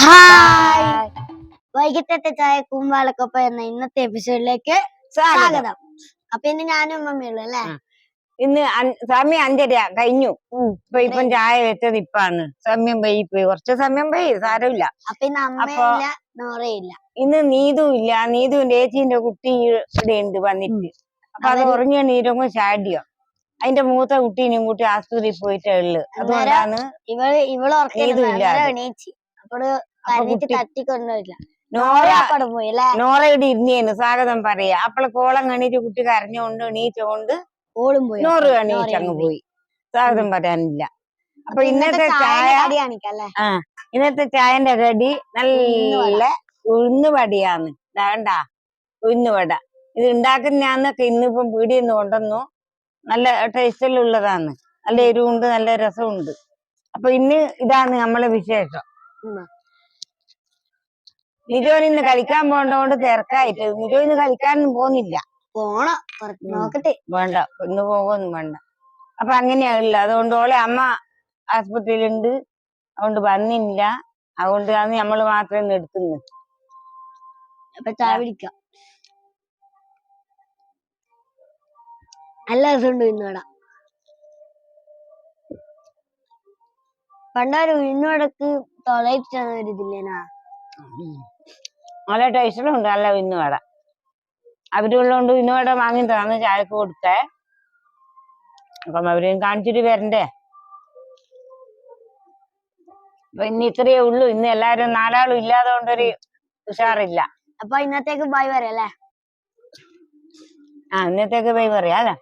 Hi വൈകിട്ടത്തെ ചായ കൂമ്പാളക്കൊപ്പം എന്ന ഇന്നത്തെ എപ്പിസോഡിലേക്ക് സ്വാഗതം. അപ്പൊ ഇന്ന് ഞാനും അമ്മയുള്ളു അല്ലേ? ഇന്ന് സമയം അഞ്ചര കഴിഞ്ഞു. ഇപ്പൊ ഇപ്പം ചായ വെച്ചത് ഇപ്പാണ് സമയം പോയി പോയി. കുറച്ച് സമയം പോയി സാരമില്ല. അപ്പൊ ഇന്ന് അമ്മയില്ല നോറയില്ല. ഇന്ന് നീതു ഇല്ല. നീതുവിന്റെ ഏച്ചീന്റെ കുട്ടി ഇവിടെ ഉണ്ട് വന്നിട്ട്. അപ്പൊ അത് കുറഞ്ഞ ഉറങ്ങിയ നീരങ്ങ് ചാടിയോ? അതിന്റെ മൂത്ത കുട്ടീനെയും കൂട്ടി ആസ്പത്രിയിൽ പോയിട്ടേ ഉള്ളു. അതുകൊണ്ടാണ് ഇവൾ ഇവൾ നീതു ഇല്ല അത്. ഇരുന്നു നോറ നോറ ഇവിടെ ഇരുന്നേന് സ്വാഗതം പറയാ. അപ്പളെ കോളം കണീറ്റ് കുട്ടി കരഞ്ഞോണ്ട് എണീച്ചോണ്ട് ഓളും പോയി. നൂറ് കണീച്ച് അങ്ങ് പോയി. സ്വാഗതം പറയാനില്ല. അപ്പൊ ഇന്നത്തെ ചായ ആ ഇന്നത്തെ ചായന്റെ കടി നല്ല ഉഴുന്നുവടിയാന്ന് വേണ്ട ഉഴുന്നുവട ഇത് ഉണ്ടാക്കുന്നതാന്നൊക്കെ ഇന്നിപ്പം പീടിയെന്ന് കൊണ്ടുവന്നു. നല്ല ടേസ്റ്റിലുള്ളതാണ് നല്ല എരിവുണ്ട് നല്ല രസമുണ്ട് അപ്പൊ ഇന്ന് ഇതാണ് നമ്മളെ വിശേഷം. നിജോൻ ഇന്ന് കളിക്കാൻ പോണ്ടോണ്ട് തിരക്കായിട്ട്. നിജോ ഇന്ന് കളിക്കാനൊന്നും പോകുന്നില്ല. പോണം. നോക്കട്ടെ. വേണ്ട. ഇന്ന് പോകുമൊന്നും വേണ്ട. അപ്പൊ അങ്ങനെയാവില്ല അതുകൊണ്ട് ഓളെ അമ്മ ആസ്പത്രിയിലുണ്ട്. അതുകൊണ്ട് വന്നില്ല. അതുകൊണ്ടാണ് നമ്മൾ മാത്രമേ ഇന്ന് എടുക്കുന്നു അപ്പൊ ചായ പിടിക്കാം നല്ല രസമുണ്ട് ഉഴുന്നുവട പണ്ടൊരു ഉഴുന്നുവടക്ക് തൊളയിട്ടാണ് ഒരു ഇതില്ലേനാ? നല്ല ടേസ്റ്റിലും ഉണ്ട് നല്ല ഇന്നുവട അവരുള്ളതുകൊണ്ട് ഇന്നുവട വാങ്ങി തന്നു ചായക്ക് കൊടുത്തേ. അപ്പം അവരെയും കാണിച്ചിട്ട് വരണ്ടേ? അപ്പൊ ഇന്ന് ഇത്രയേ ഉള്ളൂ. ഇന്ന് എല്ലാരും നാലാളും ഇല്ലാതെ കൊണ്ടൊരു ഉഷാറില്ല. അപ്പൊ ഇന്നത്തേക്ക് ബൈ വരല്ലേ അല്ലേ? ആ ഇന്നത്തേക്ക് ബൈ പറയാം അല്ലേ?